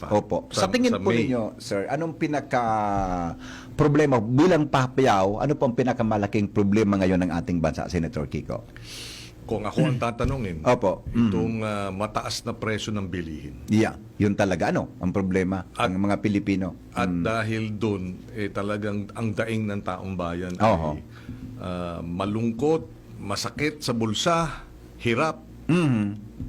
pa. Opo. Sa, tingin po May. ninyo, sir, anong pinaka problema bilang papayaw, ano po ang pinakamalaking problema ngayon ng ating bansa, Senator Kiko? Kung ako ang tatanungin, Opo. Mm. itong ah, mataas na presyo ng bilihin. Yeah, yun talaga ano, ang problema At- ng mga Pilipino. At dahil doon, eh, talagang ang daing ng taong bayan Oho. ay ah, malungkot, masakit sa bulsa, hirap. Mhm.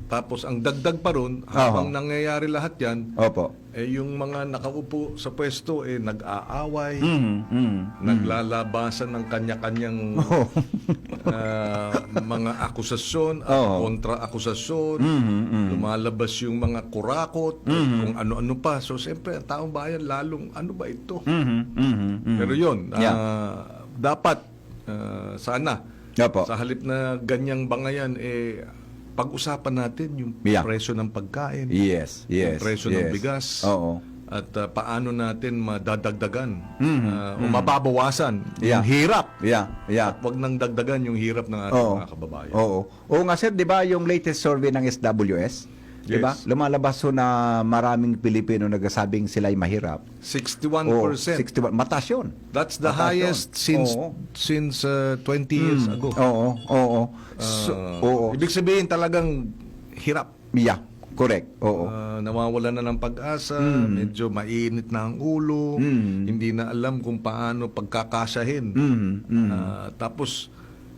Tapos ang dagdag pa ron, habang nangyayari lahat yan, Opo. eh yung mga nakaupo sa pwesto, eh nag-aaway, Mhm. Mhm. naglalabasan ng kanya-kanyang Oh. ah, mga akusasyon at Oo. kontra-akusasyon. Mhm, mhm. Lumalabas yung mga kurakot, Mm-hmm. kung ano-ano pa. So, siyempre, ang taong bayan, lalong, ano ba ito? Mhm. Mhm. Mhm. Pero yun, Yeah. ah, dapat, ah, sana, Opo. sa halip na ganyang bangayan, eh, pag-usapan natin yung Yeah. presyo ng pagkain, Yes, yes. yung presyo yes. ng bigas, Oo. at ah, paano natin madadagdagan Mhm, ah, o mababawasan Yeah. yung hirap. Yeah, yeah. Wag nang dagdagan yung hirap ng ating Oo. mga kababayan. Oo. Oo nga sir, 'di ba yung latest survey ng SWS? 'Di ba? Yes. Lumalabas so na maraming Pilipino nagsasabing sila'y mahirap. 61%. Oo, 61. Mataas 'yun. That's the Mataas highest yun. since Oo. since uh, 20 years Mm. ago. Oo, oo. So, Ah, oo. Ibig sabihin talagang hirap. Yeah, correct. Oo. Ah, nawawala na ng pag-asa, Mm. medyo mainit na ang ulo, Mm. hindi na alam kung paano pagkakasahin. Mhm. mhm. Ah, tapos,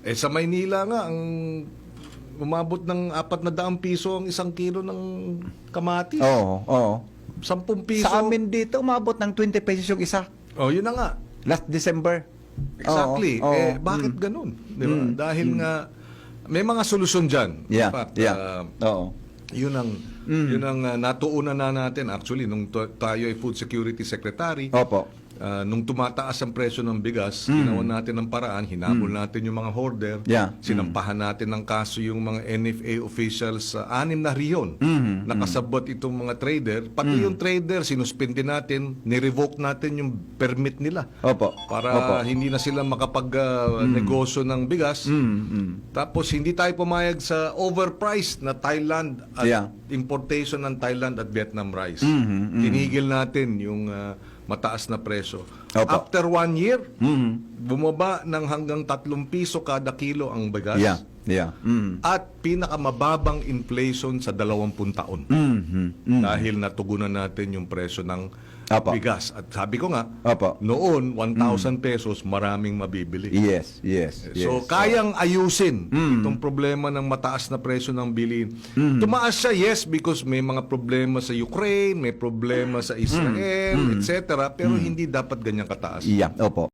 eh sa Maynila nga, ang umabot ng apat na daang piso ang isang kilo ng kamatis. Oo, oo. Sampung piso. Sa amin dito umabot ng 20 pesos yung isa. Oh, yun na nga. Last December. Exactly. Oo, oo. Eh, bakit ganun? Di ba? Mm. Dahil nga, may mga solusyon dyan. Yeah, In fact, yeah. ah, Oo. yun ang, Mm. yun ang ah, natuunan na natin actually nung tayo ay Food Security Secretary. Opo. Ah, nung tumataas ang presyo ng bigas, ginawa natin ng paraan, hinabol natin yung mga hoarder, Mm. Yeah. sinampahan natin ng kaso yung mga NFA officials sa anim na riyon. Mhm, Nakasabot itong mga trader, pati yung trader, sinuspindi natin, nirevoke natin yung permit nila Opo. para Opo. hindi na sila makapag-negosyo ng bigas. Mm, mm. Tapos hindi tayo pumayag sa overpriced na Thailand at Yeah. importation ng Thailand at Vietnam rice. Mhm, mhm. Tinigil natin yung ah, mataas na presyo. Opo. After one year, Mhm. Bumaba ng hanggang tatlong piso kada kilo ang bigas. Yeah. Yeah. Mm. At pinakamababang inflation sa 20 taon. Mhm. Mm. Dahil natugunan natin yung presyo ng Opo. bigas. At sabi ko nga, Opo. noon, 1,000 pesos, maraming mabibili. Yes, yes, yes. So, kayang ayusin Mm. itong problema ng mataas na presyo ng bilhin. Tumaas siya, yes, because may mga problema sa Ukraine, may problema sa Israel, etc. Pero hindi dapat ganyang kataas. Yeah, opo.